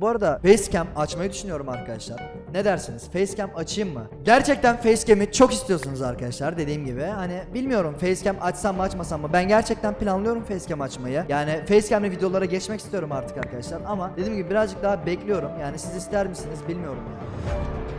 Bu arada Facecam açmayı düşünüyorum arkadaşlar. Ne dersiniz? Facecam açayım mı? Gerçekten Facecam'i çok istiyorsunuz arkadaşlar dediğim gibi. Hani bilmiyorum Facecam açsam mı açmasam mı? Ben gerçekten planlıyorum Facecam açmayı. Yani Facecam'li videolara geçmek istiyorum artık arkadaşlar. Ama dediğim gibi birazcık daha bekliyorum. Yani siz ister misiniz bilmiyorum yani.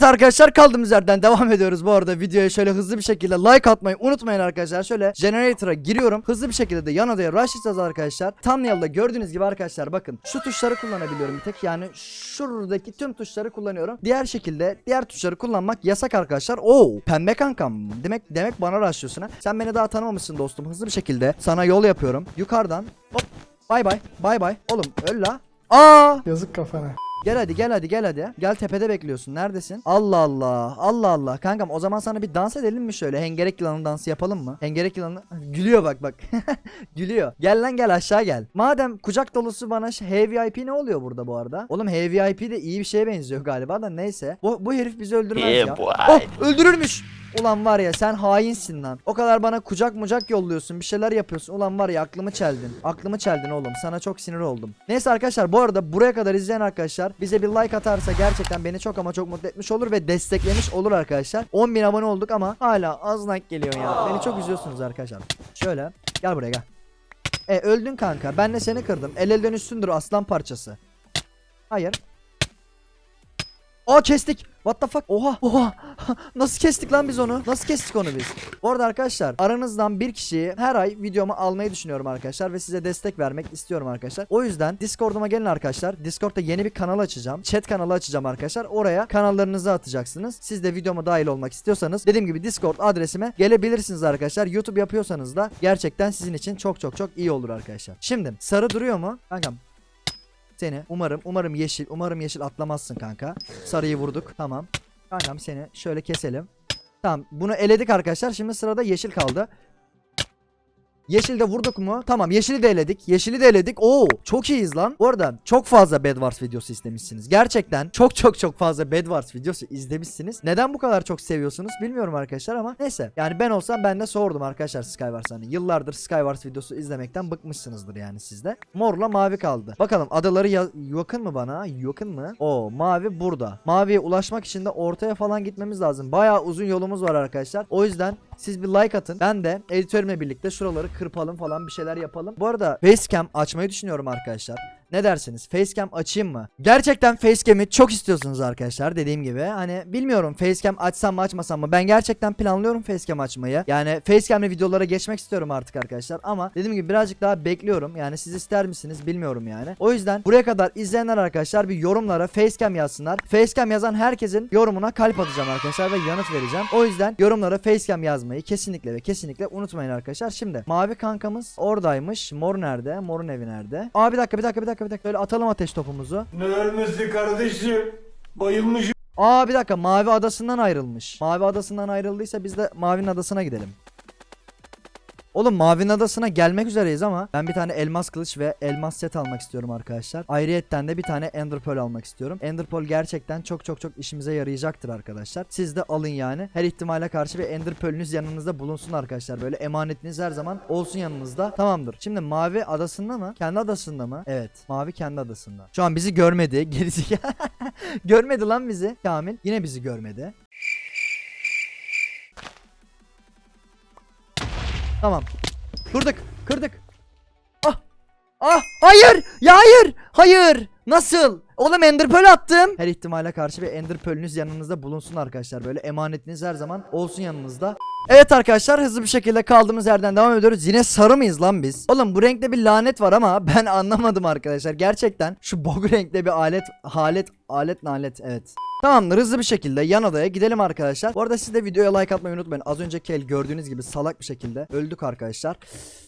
Evet arkadaşlar kaldığımız yerden devam ediyoruz. Bu arada videoya şöyle hızlı bir şekilde like atmayı unutmayın arkadaşlar. Şöyle generator'a giriyorum. Hızlı bir şekilde de yan odaya rushlayacağız arkadaşlar. Thumbnail'da gördüğünüz gibi arkadaşlar bakın. Şu tuşları kullanabiliyorum bir tek. Yani şuradaki tüm tuşları kullanıyorum. Diğer şekilde diğer tuşları kullanmak yasak arkadaşlar. Oo pembe kankam. Demek demek bana rushlıyorsun ha. Sen beni daha tanımamışsın dostum. Hızlı bir şekilde sana yol yapıyorum. Yukarıdan hop bay bay bay bay. Oğlum öl la. Aa! Yazık kafana. Gel hadi gel hadi gel hadi. Gel tepede bekliyorsun. Neredesin? Allah Allah. Allah Allah. Kankam o zaman sana bir dans edelim mi şöyle? Hengerek yılanı dansı yapalım mı? Hengerek yılanı gülüyor bak bak. gülüyor. Gel lan gel aşağı gel. Madem kucak dolusu bana HVIP ne oluyor burada bu arada? Oğlum HVIP de iyi bir şeye benziyor galiba da neyse. Bu, bu herif bizi öldürmez ya. Oh öldürürmüş. Ulan var ya sen hainsin lan. O kadar bana kucak mucak yolluyorsun bir şeyler yapıyorsun. Ulan var ya aklımı çeldin. Aklımı çeldin oğlum. Sana çok sinir oldum. Neyse arkadaşlar bu arada buraya kadar izleyen arkadaşlar bize bir like atarsa gerçekten beni çok ama çok mutlu etmiş olur ve desteklemiş olur arkadaşlar. 10.000 abone olduk ama hala az like geliyor ya. Beni çok üzüyorsunuz arkadaşlar. Şöyle gel buraya gel. E öldün kanka. Ben de seni kırdım. El elden üstündür aslan parçası. Hayır. Aa kestik. What the fuck? Oha. Oha. Nasıl kestik lan biz onu? Nasıl kestik onu biz? Bu arada arkadaşlar aranızdan bir kişiyi her ay videomu almayı düşünüyorum arkadaşlar ve size destek vermek istiyorum arkadaşlar. O yüzden Discord'uma gelin arkadaşlar. Discord'da yeni bir kanal açacağım. Chat kanalı açacağım arkadaşlar. Oraya kanallarınızı atacaksınız. Siz de videoma dahil olmak istiyorsanız dediğim gibi Discord adresime gelebilirsiniz arkadaşlar. YouTube yapıyorsanız da gerçekten sizin için çok çok çok iyi olur arkadaşlar. Şimdi sarı duruyor mu? Kankam seni umarım umarım yeşil umarım yeşil atlamazsın kanka. Sarıyı vurduk tamam. Kankam seni şöyle keselim. Tamam bunu eledik arkadaşlar. Şimdi sırada yeşil kaldı. Yeşil de vurduk mu? Tamam yeşili de eledik. Yeşili de eledik. Oo çok iyiyiz lan. Bu arada çok fazla Bed Wars videosu izlemişsiniz. Gerçekten çok çok çok fazla Bed Wars videosu izlemişsiniz. Neden bu kadar çok seviyorsunuz bilmiyorum arkadaşlar ama neyse. Yani ben olsam ben de sordum arkadaşlar Skywars hani. Yıllardır Skywars videosu izlemekten bıkmışsınızdır yani sizde. Morla mavi kaldı. Bakalım adaları ya- yakın mı bana? Yakın mı? O mavi burada. Maviye ulaşmak için de ortaya falan gitmemiz lazım. Bayağı uzun yolumuz var arkadaşlar. O yüzden siz bir like atın. Ben de editörümle birlikte şuraları kırpalım falan bir şeyler yapalım. Bu arada Facecam açmayı düşünüyorum arkadaşlar. Ne dersiniz? Facecam açayım mı? Gerçekten Facecam'i çok istiyorsunuz arkadaşlar dediğim gibi. Hani bilmiyorum Facecam açsam mı açmasam mı? Ben gerçekten planlıyorum Facecam açmayı. Yani Facecam'li videolara geçmek istiyorum artık arkadaşlar. Ama dediğim gibi birazcık daha bekliyorum. Yani siz ister misiniz bilmiyorum yani. O yüzden buraya kadar izleyenler arkadaşlar bir yorumlara Facecam yazsınlar. Facecam yazan herkesin yorumuna kalp atacağım arkadaşlar ve yanıt vereceğim. O yüzden yorumlara Facecam yazmayı kesinlikle ve kesinlikle unutmayın arkadaşlar. Şimdi mavi kankamız oradaymış. Mor nerede? Morun evi nerede? Aa bir dakika bir dakika bir dakika bir dakika. Böyle atalım ateş topumuzu. Ne ölmesi kardeşim? Bayılmışım. Aa bir dakika mavi adasından ayrılmış. Mavi adasından ayrıldıysa biz de mavinin adasına gidelim. Oğlum Mavinin Adası'na gelmek üzereyiz ama ben bir tane elmas kılıç ve elmas set almak istiyorum arkadaşlar. Ayrıyetten de bir tane Ender Pearl almak istiyorum. Ender Pearl gerçekten çok çok çok işimize yarayacaktır arkadaşlar. Siz de alın yani. Her ihtimale karşı bir Ender Pearl'ünüz yanınızda bulunsun arkadaşlar. Böyle emanetiniz her zaman olsun yanınızda. Tamamdır. Şimdi Mavi adasında mı? Kendi adasında mı? Evet. Mavi kendi adasında. Şu an bizi görmedi. Gerisi görmedi lan bizi. Kamil yine bizi görmedi. Tamam. Kırdık. Kırdık. Ah. Ah. Hayır. Ya hayır. Hayır. Nasıl? Oğlum Ender Pearl attım. Her ihtimale karşı bir Ender Pearl'ünüz yanınızda bulunsun arkadaşlar. Böyle emanetiniz her zaman olsun yanınızda. Evet arkadaşlar hızlı bir şekilde kaldığımız yerden devam ediyoruz. Yine sarı mıyız lan biz? Oğlum bu renkte bir lanet var ama ben anlamadım arkadaşlar. Gerçekten şu bog renkte bir alet, halet, alet nalet evet. Tamamdır hızlı bir şekilde yan odaya gidelim arkadaşlar. Bu arada siz de videoya like atmayı unutmayın. Az önceki el gördüğünüz gibi salak bir şekilde öldük arkadaşlar.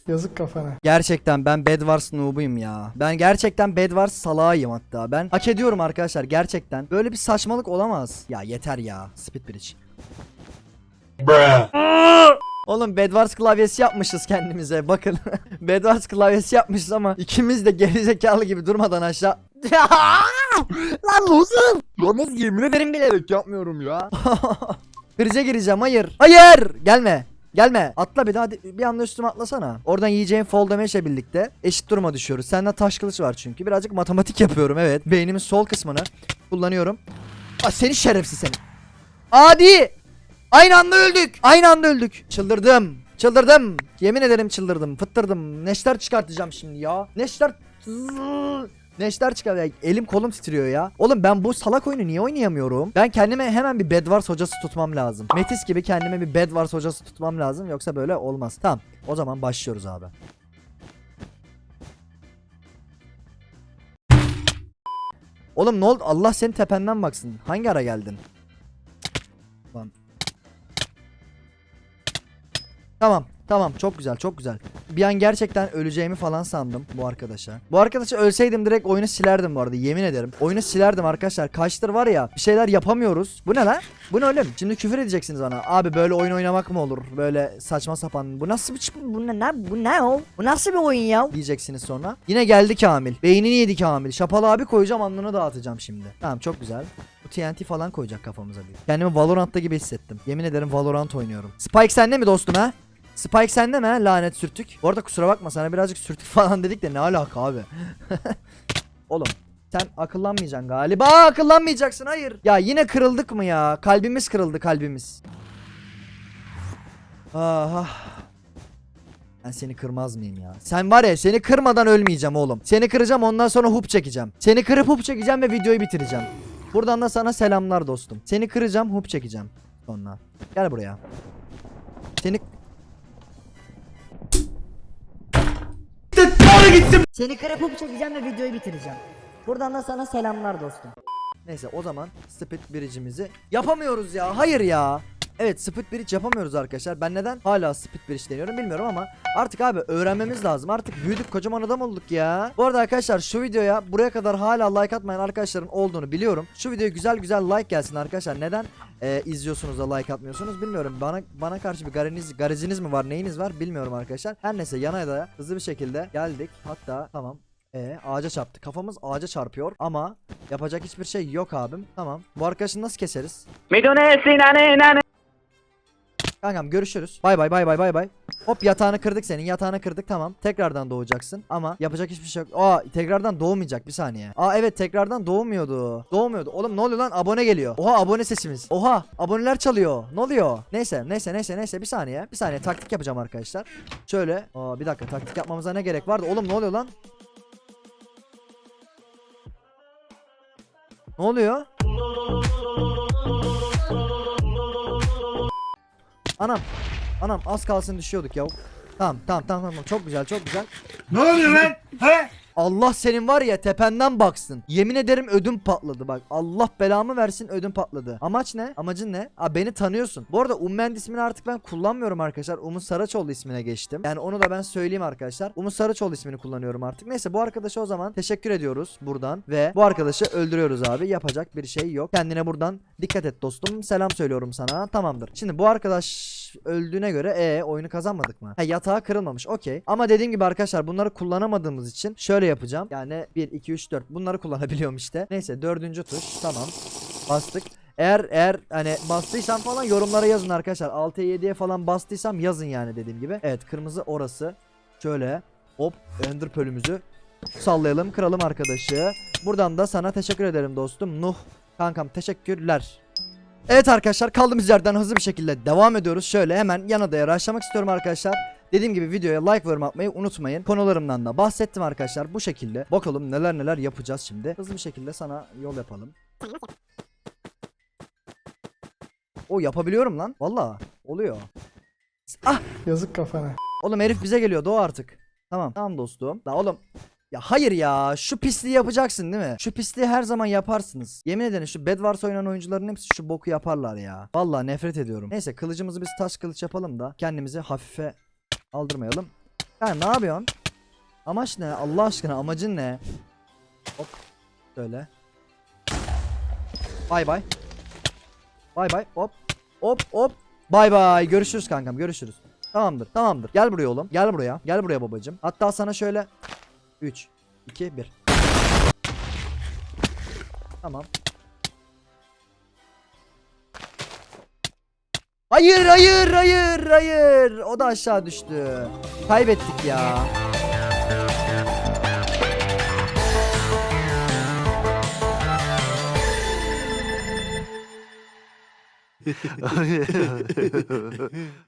Yazık kafana. Gerçekten ben Bed Wars noob'uyum ya. Ben gerçekten Bed Wars salağıyım hatta. Ben hak ediyorum arkadaşlar gerçekten. Böyle bir saçmalık olamaz. Ya yeter ya. Speed Bridge. Oğlum Bed Wars klavyesi yapmışız kendimize bakın. Bed Wars klavyesi yapmışız ama ikimiz de gerizekalı gibi durmadan aşağı. Lan loser. Yalnız yemin ederim bilerek yapmıyorum ya. Krize gireceğim hayır. Hayır gelme. Gelme. Atla bir daha bir anda üstüme atlasana. Oradan yiyeceğin fall damage'le birlikte eşit duruma düşüyoruz. Sende taş kılıç var çünkü. Birazcık matematik yapıyorum evet. Beynimin sol kısmını kullanıyorum. Aa, seni şerefsiz seni. Adi! Aynı anda öldük. Aynı anda öldük. Çıldırdım. Çıldırdım. Yemin ederim çıldırdım. Fıttırdım. Neşter çıkartacağım şimdi ya. Neşter... Neşter çıkar ya. Elim kolum titriyor ya. Oğlum ben bu salak oyunu niye oynayamıyorum? Ben kendime hemen bir Bedwars hocası tutmam lazım. Metis gibi kendime bir Bedwars hocası tutmam lazım. Yoksa böyle olmaz. Tamam. O zaman başlıyoruz abi. Oğlum ne oldu? Allah senin tependen baksın. Hangi ara geldin? Tamam. Tamam çok güzel çok güzel. Bir an gerçekten öleceğimi falan sandım bu arkadaşa. Bu arkadaşa ölseydim direkt oyunu silerdim bu arada yemin ederim. Oyunu silerdim arkadaşlar. Kaçtır var ya bir şeyler yapamıyoruz. Bu ne lan? Bu ne oğlum? Şimdi küfür edeceksiniz bana. Abi böyle oyun oynamak mı olur? Böyle saçma sapan. Bu nasıl bir bu ne, bu ne o? Bu nasıl bir oyun ya? Diyeceksiniz sonra. Yine geldi Kamil. Beynini yedi Kamil. Şapalı abi koyacağım alnını dağıtacağım şimdi. Tamam çok güzel. Bu TNT falan koyacak kafamıza bir. Kendimi Valorant'ta gibi hissettim. Yemin ederim Valorant oynuyorum. Spike sende mi dostum ha? Spike sende mi ha lanet sürtük? Bu arada kusura bakma sana birazcık sürtük falan dedik de ne alaka abi? Oğlum sen akıllanmayacaksın galiba. Akıllanmayacaksın hayır. Ya yine kırıldık mı ya? Kalbimiz kırıldı kalbimiz. Ah. Ben seni kırmaz mıyım ya? Sen var ya seni kırmadan ölmeyeceğim oğlum. Seni kıracağım ondan sonra hup çekeceğim. Seni kırıp hup çekeceğim ve videoyu bitireceğim. Buradan da sana selamlar dostum. Seni kıracağım hup çekeceğim. Sonra. Gel buraya. Seni Seni kırıp hup çekeceğim ve videoyu bitireceğim. Buradan da sana selamlar dostum. Neyse o zaman speed bridge'imizi yapamıyoruz ya. Hayır ya. Evet speed bridge yapamıyoruz arkadaşlar. Ben neden hala speed bridge deniyorum bilmiyorum ama artık abi öğrenmemiz lazım. Artık büyüdük kocaman adam olduk ya. Bu arada arkadaşlar şu videoya buraya kadar hala like atmayan arkadaşların olduğunu biliyorum. Şu videoya güzel güzel like gelsin arkadaşlar. Neden e, izliyorsunuz da like atmıyorsunuz bilmiyorum. Bana bana karşı bir gariniz, gareziniz mi var neyiniz var bilmiyorum arkadaşlar. Her neyse yana hızlı bir şekilde geldik. Hatta tamam e, ağaca çarptı. Kafamız ağaca çarpıyor ama yapacak hiçbir şey yok abim. Tamam. Bu arkadaşı nasıl keseriz? Kankam görüşürüz. Bay bay bay bay bay bay. Hop yatağını kırdık senin. Yatağını kırdık tamam. Tekrardan doğacaksın ama yapacak hiçbir şey yok. Aa tekrardan doğmayacak bir saniye. Aa evet tekrardan doğmuyordu. Doğmuyordu. Oğlum ne oluyor lan? Abone geliyor. Oha abone sesimiz. Oha aboneler çalıyor. Ne oluyor? Neyse neyse neyse neyse bir saniye. Bir saniye taktik yapacağım arkadaşlar. Şöyle. Aa bir dakika taktik yapmamıza ne gerek vardı? Oğlum ne oluyor lan? Ne oluyor? Anam. Anam az kalsın düşüyorduk ya. Tamam tamam tamam tamam çok güzel çok güzel. Ne oluyor lan? He? Allah senin var ya tependen baksın. Yemin ederim ödüm patladı bak. Allah belamı versin ödüm patladı. Amaç ne? Amacın ne? Aa beni tanıyorsun. Bu arada Ummend ismini artık ben kullanmıyorum arkadaşlar. Umut Saraçoğlu ismine geçtim. Yani onu da ben söyleyeyim arkadaşlar. Umut Saraçoğlu ismini kullanıyorum artık. Neyse bu arkadaşa o zaman teşekkür ediyoruz buradan. Ve bu arkadaşı öldürüyoruz abi. Yapacak bir şey yok. Kendine buradan dikkat et dostum. Selam söylüyorum sana. Tamamdır. Şimdi bu arkadaş öldüğüne göre e oyunu kazanmadık mı? Ha yatağı kırılmamış. Okey. Ama dediğim gibi arkadaşlar bunları kullanamadığımız için şöyle yapacağım. Yani 1 2 3 4 bunları kullanabiliyorum işte. Neyse dördüncü tuş. Tamam. Bastık. Eğer eğer hani bastıysam falan yorumlara yazın arkadaşlar. 6'ya 7'ye falan bastıysam yazın yani dediğim gibi. Evet kırmızı orası. Şöyle hop ender pölümüzü sallayalım kıralım arkadaşı. Buradan da sana teşekkür ederim dostum. Nuh kankam teşekkürler. Evet arkadaşlar kaldığımız yerden hızlı bir şekilde devam ediyoruz. Şöyle hemen yan adaya başlamak istiyorum arkadaşlar. Dediğim gibi videoya like ve yorum atmayı unutmayın. Konularımdan da bahsettim arkadaşlar bu şekilde. Bakalım neler neler yapacağız şimdi. Hızlı bir şekilde sana yol yapalım. O yapabiliyorum lan. Valla oluyor. Ah Yazık kafana. Oğlum herif bize geliyor doğu artık. Tamam. Tamam dostum. La oğlum. Ya hayır ya şu pisliği yapacaksın değil mi? Şu pisliği her zaman yaparsınız. Yemin ederim şu Bedwars oynayan oyuncuların hepsi şu boku yaparlar ya. Vallahi nefret ediyorum. Neyse kılıcımızı biz taş kılıç yapalım da kendimizi hafife aldırmayalım. Ya ne yapıyorsun? Amaç ne? Allah aşkına amacın ne? Hop. Şöyle. Bay bay. Bay bay. Hop. Hop hop. Bay bay. Görüşürüz kankam. Görüşürüz. Tamamdır. Tamamdır. Gel buraya oğlum. Gel buraya. Gel buraya babacım. Hatta sana şöyle 3 2 1. Tamam. Hayır hayır hayır hayır. O da aşağı düştü. Kaybettik ya.